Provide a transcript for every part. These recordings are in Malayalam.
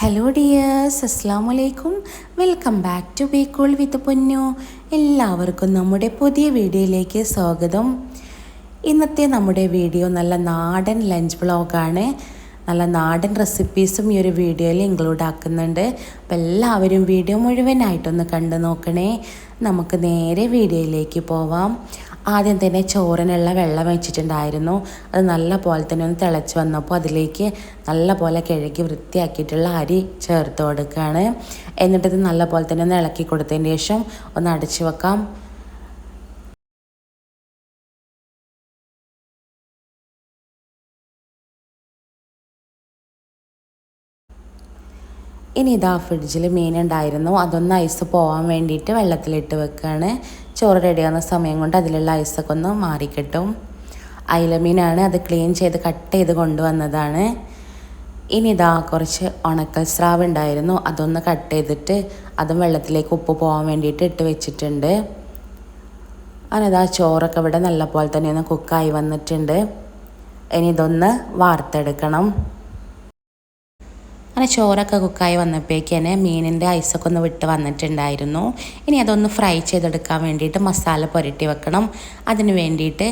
ഹലോ ഡിയേഴ്സ് അസ്സാം വലൈക്കും വെൽക്കം ബാക്ക് ടു ബേക്കോൾ വിത്ത് പൊന്നു എല്ലാവർക്കും നമ്മുടെ പുതിയ വീഡിയോയിലേക്ക് സ്വാഗതം. ഇന്നത്തെ നമ്മുടെ വീഡിയോ നല്ല നാടൻ ലഞ്ച് ബ്ലോഗാണ് നല്ല നാടൻ റെസിപ്പീസും ഈ ഒരു വീഡിയോയിൽ ഇൻക്ലൂഡ് ആക്കുന്നുണ്ട്. അപ്പോൾ എല്ലാവരും വീഡിയോ മുഴുവനായിട്ടൊന്ന് കണ്ടു നോക്കണേ. നമുക്ക് നേരെ വീഡിയോയിലേക്ക് പോവാം. ആദ്യം തന്നെ ചോറിനുള്ള വെള്ളം വെച്ചിട്ടുണ്ടായിരുന്നു അത് നല്ല പോലെ തന്നെ ഒന്ന് തിളച്ച് വന്നപ്പോൾ അതിലേക്ക് നല്ല പോലെ കിഴക്കി വൃത്തിയാക്കിയിട്ടുള്ള അരി ചേർത്ത് കൊടുക്കുകയാണ്. എന്നിട്ടത് നല്ല പോലെ തന്നെ ഒന്ന് ഇളക്കി കൊടുത്തതിന് ശേഷം ഒന്ന് അടച്ചു വെക്കാം. ഇനി ഇതാ ഫ്രിഡ്ജിൽ മീൻ ഉണ്ടായിരുന്നു അതൊന്ന് ഐസ് പോകാൻ വേണ്ടിയിട്ട് വെള്ളത്തിലിട്ട് വെക്കുകയാണ്. ചോറ് റെഡിയാകുന്ന സമയം കൊണ്ട് അതിലുള്ള ഐസൊക്കെ ഒന്ന് മാറിക്കിട്ടും. അയിലമീനാണ് അത് ക്ലീൻ ചെയ്ത് കട്ട് ചെയ്ത് കൊണ്ടുവന്നതാണ്. ഇനി ഇതാ കുറച്ച് ഉണക്കൽ സ്രാവ് ഉണ്ടായിരുന്നു. അതൊന്ന് കട്ട് ചെയ്തിട്ട് അതും വെള്ളത്തിലേക്ക് ഉപ്പ് പോകാൻ വേണ്ടിയിട്ട് ഇട്ട് വെച്ചിട്ടുണ്ട്. അങ്ങനെ ചോറൊക്കെ ഇവിടെ നല്ല പോലെ തന്നെ ഒന്ന് കുക്കായി വന്നിട്ടുണ്ട്. ഇനി ഇതൊന്ന് വാർത്തെടുക്കണം. അങ്ങനെ ചോറൊക്കെ കുക്കായി വന്നപ്പോഴേക്ക് തന്നെ മീനിന്റെ ഐസൊക്കെ ഒന്ന് വിട്ട് വന്നിട്ടുണ്ടായിരുന്നു. ഇനി അതൊന്ന് ഫ്രൈ ചെയ്തെടുക്കാൻ വേണ്ടിയിട്ട് മസാല പുരട്ടി വെക്കണം. അതിന് വേണ്ടിയിട്ട്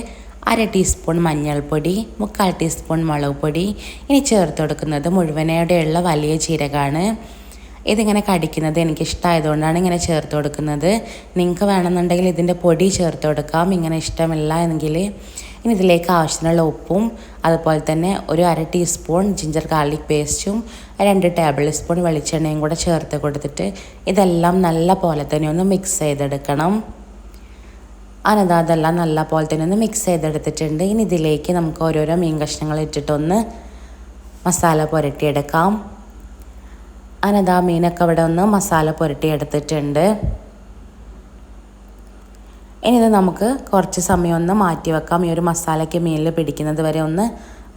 അര ടീസ്പൂൺ മഞ്ഞൾപ്പൊടി മുക്കാൽ ടീസ്പൂൺ മുളക് പൊടി ഇനി ചേർത്ത് കൊടുക്കുന്നത് മുഴുവനയുടെയുള്ള വലിയ ജീരകമാണ്. ഇതിങ്ങനെ കടിക്കുന്നത് എനിക്കിഷ്ടമായതുകൊണ്ടാണ് ഇങ്ങനെ ചേർത്ത് കൊടുക്കുന്നത്. നിങ്ങൾക്ക് വേണമെന്നുണ്ടെങ്കിൽ ഇതിന്റെ പൊടി ചേർത്ത് കൊടുക്കാം. ഇങ്ങനെ ഇഷ്ടമില്ല എങ്കിൽ ഇനി ഇതിലേക്ക് ആവശ്യത്തിനുള്ള ഉപ്പും അതുപോലെ തന്നെ ഒരു അര ടീസ്പൂൺ ജിഞ്ചർ ഗാർലിക് പേസ്റ്റും രണ്ട് ടേബിൾ സ്പൂൺ വെളിച്ചെണ്ണയും കൂടെ ചേർത്ത് കൊടുത്തിട്ട് ഇതെല്ലാം നല്ല പോലെ തന്നെ ഒന്ന് മിക്സ് ചെയ്തെടുക്കണം. അനതാ അതെല്ലാം നല്ല പോലെ തന്നെ ഒന്ന് മിക്സ് ചെയ്തെടുത്തിട്ടുണ്ട്. ഇനി ഇതിലേക്ക് നമുക്ക് ഓരോരോ മീൻ കഷ്ണങ്ങൾ ഇട്ടിട്ടൊന്ന് മസാല പുരട്ടിയെടുക്കാം. അനതാ മീനൊക്കെ ഇവിടെ ഒന്ന് മസാല പുരട്ടിയെടുത്തിട്ടുണ്ട്. ഇനി ഇത് നമുക്ക് കുറച്ച് സമയം ഒന്ന് മാറ്റി വെക്കാം. ഈ ഒരു മസാലയ്ക്ക് മീനിൽ പിടിക്കുന്നത് വരെ ഒന്ന്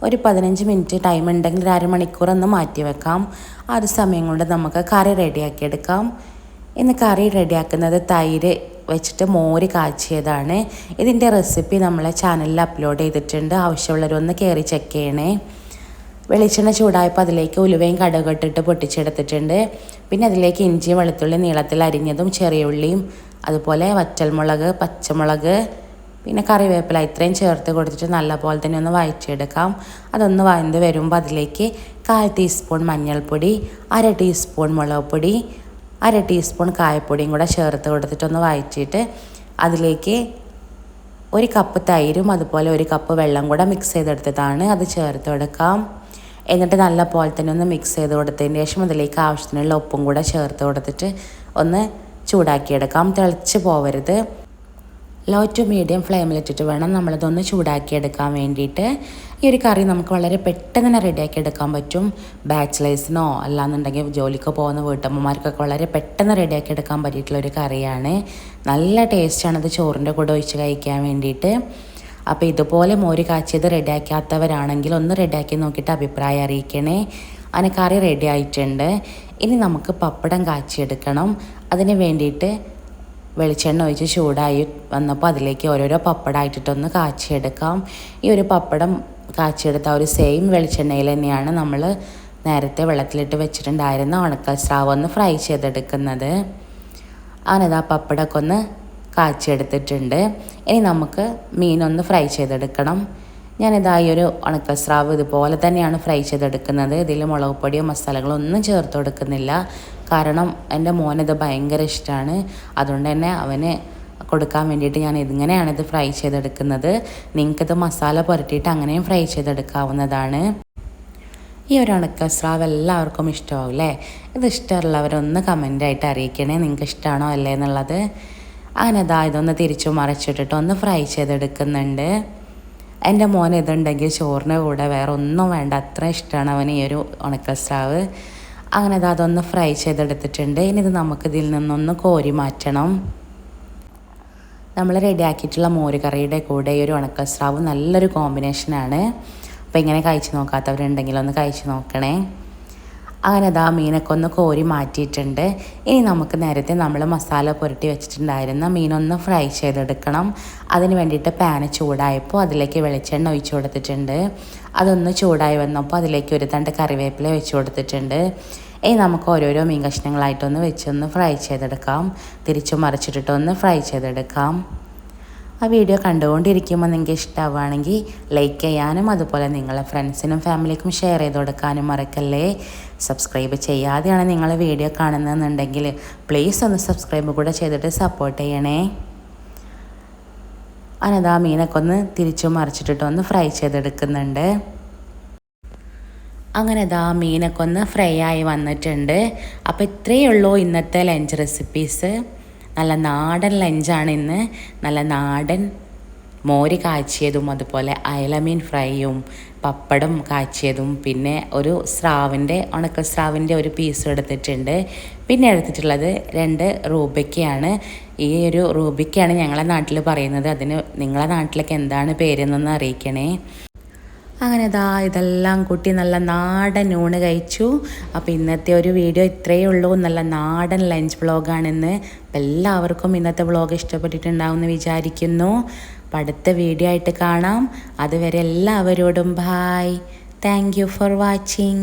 ഒരു പതിനഞ്ച് മിനിറ്റ് ടൈം ഉണ്ടെങ്കിൽ ഒരു അരമണിക്കൂർ ഒന്ന് മാറ്റി വെക്കാം. ആ ഒരു സമയം കൊണ്ട് നമുക്ക് കറി റെഡിയാക്കി എടുക്കാം. ഇന്ന് കറി റെഡിയാക്കുന്നത് തൈര് വെച്ചിട്ട് മോര് കാച്ചിയതാണ്. ഇതിന്റെ റെസിപ്പി നമ്മളെ ചാനലിൽ അപ്ലോഡ് ചെയ്തിട്ടുണ്ട്. ആവശ്യമുള്ളവരൊന്ന് കയറി ചെക്ക് ചെയ്യണേ. വെളിച്ചെണ്ണ ചൂടായപ്പോൾ അതിലേക്ക് ഉലുവയും കടുകിട്ടിട്ട് പൊട്ടിച്ചെടുത്തിട്ടുണ്ട്. പിന്നെ അതിലേക്ക് ഇഞ്ചിയും വെളുത്തുള്ളി നീളത്തിൽ അരിഞ്ഞതും ചെറിയ ഉള്ളിയും അതുപോലെ വറ്റൽമുളക് പച്ചമുളക് പിന്നെ കറിവേപ്പില ഇത്രയും ചേർത്ത് കൊടുത്തിട്ട് നല്ലപോലെ തന്നെ ഒന്ന് വഴറ്റിയെടുക്കാം. അതൊന്ന് വഴന്ന് വരുമ്പോൾ അതിലേക്ക് കാൽ ടീസ്പൂൺ മഞ്ഞൾപ്പൊടി അര ടീസ്പൂൺ മുളക് പൊടി അര ടീസ്പൂൺ കായപ്പൊടിയും കൂടെ ചേർത്ത് കൊടുത്തിട്ടൊന്ന് വഴറ്റിയിട്ട് അതിലേക്ക് ഒരു കപ്പ് തൈരും അതുപോലെ ഒരു കപ്പ് വെള്ളം കൂടെ മിക്സ് ചെയ്തെടുത്തതാണ് അത് ചേർത്ത് കൊടുക്കാം. എന്നിട്ട് നല്ല പോലെ തന്നെ ഒന്ന് മിക്സ് ചെയ്ത് കൊടുത്തതിന് ശേഷം അതിലേക്ക് ആവശ്യത്തിനുള്ള ഉപ്പും കൂടെ ചേർത്ത് കൊടുത്തിട്ട് ഒന്ന് ചൂടാക്കിയെടുക്കാം. തിളച്ച് പോവരുത്. ലോ ടു മീഡിയം ഫ്ലെയിമിലിട്ടിട്ട് വേണം നമ്മളിതൊന്ന് ചൂടാക്കിയെടുക്കാൻ വേണ്ടിയിട്ട്. ഈ ഒരു കറി നമുക്ക് വളരെ പെട്ടെന്ന് തന്നെ റെഡിയാക്കി എടുക്കാൻ പറ്റും. ബാച്ചിലേഴ്സിനോ അല്ലാന്നുണ്ടെങ്കിൽ ജോലിക്ക് പോകുന്ന വീട്ടമ്മമാർക്കൊക്കെ വളരെ പെട്ടെന്ന് റെഡിയാക്കി എടുക്കാൻ പറ്റിയിട്ടുള്ള ഒരു കറിയാണ്. നല്ല ടേസ്റ്റാണ് ചോറിന്റെ കൂടെ ഒഴിച്ച് കഴിക്കാൻ വേണ്ടിയിട്ട്. അപ്പോൾ ഇതുപോലെ മോര് കാച്ചിയത് റെഡിയാക്കാത്തവരാണെങ്കിൽ ഒന്ന് റെഡിയാക്കി നോക്കിയിട്ട് അഭിപ്രായം അറിയിക്കണേ. അതിന് കറി റെഡി ആയിട്ടുണ്ട്. ഇനി നമുക്ക് പപ്പടം കാച്ചിയെടുക്കണം. അതിന് വേണ്ടിയിട്ട് വെളിച്ചെണ്ണ ഒഴിച്ച് ചൂടായി വന്നപ്പോൾ അതിലേക്ക് ഓരോരോ പപ്പടമായിട്ടിട്ടൊന്ന് കാച്ചിയെടുക്കാം. ഈ ഒരു പപ്പടം കാച്ചിയെടുത്ത ഒരു സെയിം വെളിച്ചെണ്ണയിൽ തന്നെയാണ് നമ്മൾ നേരത്തെ വെള്ളത്തിലിട്ട് വെച്ചിട്ടുണ്ടായിരുന്ന ഉണക്കൽ സ്രാവ് ഒന്ന് ഫ്രൈ ചെയ്തെടുക്കുന്നത്. അങ്ങനെതാ പപ്പടമൊക്കെ ഒന്ന് കാച്ചിയെടുത്തിട്ടുണ്ട്. ഇനി നമുക്ക് മീനൊന്ന് ഫ്രൈ ചെയ്തെടുക്കണം. ഞാനിതാ ഒരു ഉണക്കസ്രാവ് ഇതുപോലെ തന്നെയാണ് ഫ്രൈ ചെയ്തെടുക്കുന്നത്. ഇതിൽ മുളക് പൊടിയോ മസാലകളോ ഒന്നും ചേർത്ത് കൊടുക്കുന്നില്ല. കാരണം എന്റെ മോനത് ഭയങ്കര ഇഷ്ടമാണ് അതുകൊണ്ട് തന്നെ അവന് കൊടുക്കാൻ വേണ്ടിയിട്ട് ഞാൻ ഇതിങ്ങനെയാണ് ഇത് ഫ്രൈ ചെയ്തെടുക്കുന്നത്. നിങ്ങൾക്കിത് മസാല പുരട്ടിയിട്ട് അങ്ങനെയും ഫ്രൈ ചെയ്തെടുക്കാവുന്നതാണ്. ഈ ഒരു ഉണക്കസ്രാവ് എല്ലാവർക്കും ഇഷ്ടമാവും അല്ലേ? ഇത് ഇഷ്ടമുള്ളവരൊന്ന് കമന്റായിട്ട് അറിയിക്കണേ. നിങ്ങൾക്ക് ഇഷ്ടമാണോ അല്ലേ എന്നുള്ളത്? അങ്ങനെ അതാ ഇതൊന്ന് തിരിച്ചു മറച്ചിട്ടിട്ട് ഒന്ന് ഫ്രൈ ചെയ്തെടുക്കുന്നുണ്ട്. എന്റെ മോൻ ഇതുണ്ടെങ്കിൽ ചോറിന് കൂടെ വേറെ ഒന്നും വേണ്ട. അത്ര ഇഷ്ടമാണ് അവന് ഈ ഒരു ഉണക്കൽ സ്രാവ്. അങ്ങനെ അത് അതൊന്ന് ഫ്രൈ ചെയ്തെടുത്തിട്ടുണ്ട്. ഇനി ഇത് നമുക്കിതിൽ നിന്നൊന്ന് കോരി മാറ്റണം. നമ്മൾ റെഡിയാക്കിയിട്ടുള്ള മോര് കറിയുടെ കൂടെ ഈ ഒരു ഉണക്കൽ സ്രാവ് നല്ലൊരു കോമ്പിനേഷനാണ് അപ്പോൾ ഇങ്ങനെ കഴിച്ച് നോക്കാത്തവരുണ്ടെങ്കിൽ ഒന്ന് കഴിച്ച് നോക്കണേ. അങ്ങനെ അതാ മീനൊക്കെ ഒന്ന് കോരി മാറ്റിയിട്ടുണ്ട്. ഇനി നമുക്ക് നേരത്തെ നമ്മൾ മസാല പുരട്ടി വെച്ചിട്ടുണ്ടായിരുന്ന മീനൊന്ന് ഫ്രൈ ചെയ്തെടുക്കണം. അതിന് വേണ്ടിയിട്ട് പാന് ചൂടായപ്പോൾ അതിലേക്ക് വെളിച്ചെണ്ണ ഒഴിച്ചു കൊടുത്തിട്ടുണ്ട്. അതൊന്ന് ചൂടായി വന്നപ്പോൾ അതിലേക്ക് ഒരു തണ്ട് കറിവേപ്പില വെച്ച് കൊടുത്തിട്ടുണ്ട്. ഇനി നമുക്ക് ഓരോരോ മീൻ കഷ്ണങ്ങളായിട്ടൊന്ന് വെച്ചൊന്ന് ഫ്രൈ ചെയ്തെടുക്കാം. തിരിച്ചു മറിച്ചിട്ടിട്ടൊന്ന് ഫ്രൈ ചെയ്തെടുക്കാം. ആ വീഡിയോ കണ്ടുകൊണ്ടിരിക്കുമ്പോൾ നിങ്ങൾക്ക് ഇഷ്ടമാവുകയാണെങ്കിൽ ലൈക്ക് ചെയ്യാനും അതുപോലെ നിങ്ങളെ ഫ്രണ്ട്സിനും ഫാമിലിക്കും ഷെയർ ചെയ്ത് കൊടുക്കാനും മറക്കല്ലേ. സബ്സ്ക്രൈബ് ചെയ്യാതെയാണ് നിങ്ങൾ വീഡിയോ കാണുന്നതെന്നുണ്ടെങ്കിൽ പ്ലീസ് ഒന്ന് സബ്സ്ക്രൈബ് കൂടെ ചെയ്തിട്ട് സപ്പോർട്ട് ചെയ്യണേ. അനതാ മീനൊക്കെ ഒന്ന് തിരിച്ചു മറിച്ചിട്ടിട്ട് ഒന്ന് ഫ്രൈ ചെയ്തെടുക്കുന്നുണ്ട്. അങ്ങനെ ഇതാ മീനൊക്കെ ഒന്ന് ഫ്രൈ ആയി വന്നിട്ടുണ്ട്. അപ്പോൾ ഇത്രയേ ഉള്ളൂ ഇന്നത്തെ ലഞ്ച് റെസിപ്പീസ് നല്ല നാടൻ ലഞ്ചാണ് ഇന്ന്. നല്ല നാടൻ മോര് കാച്ചിയതും അതുപോലെ അയലമീൻ ഫ്രൈയും പപ്പടം കാച്ചിയതും പിന്നെ ഒരു സ്രാവിന്റെ ഉണക്ക സ്രാവിന്റെ ഒരു പീസ് എടുത്തിട്ടുണ്ട്. പിന്നെ എടുത്തിട്ടുള്ളത് രണ്ട് റൂബയ്ക്കയാണ് ഈ ഒരു റൂബിക്കയാണ് ഞങ്ങളെ നാട്ടിൽ പറയുന്നത്. അതിന് നിങ്ങളെ നാട്ടിലേക്ക് എന്താണ് പേരെന്നൊന്ന് അറിയിക്കണേ. അങ്ങനെ ഇതാ ഇതെല്ലാം കൂട്ടി നല്ല നാടൻ ഊണ് കഴിച്ചു. അപ്പോൾ ഇന്നത്തെ ഒരു വീഡിയോ ഇത്രയേ ഉള്ളൂ. നല്ല നാടൻ ലഞ്ച് വ്ളോഗാണെന്ന്. അപ്പോൾ എല്ലാവർക്കും ഇന്നത്തെ വ്ളോഗ് ഇഷ്ടപ്പെട്ടിട്ടുണ്ടാവും എന്ന് വിചാരിക്കുന്നു. അപ്പം അടുത്ത വീഡിയോ ആയിട്ട് കാണാം. അതുവരെ എല്ലാവരോടും bye thank you for watching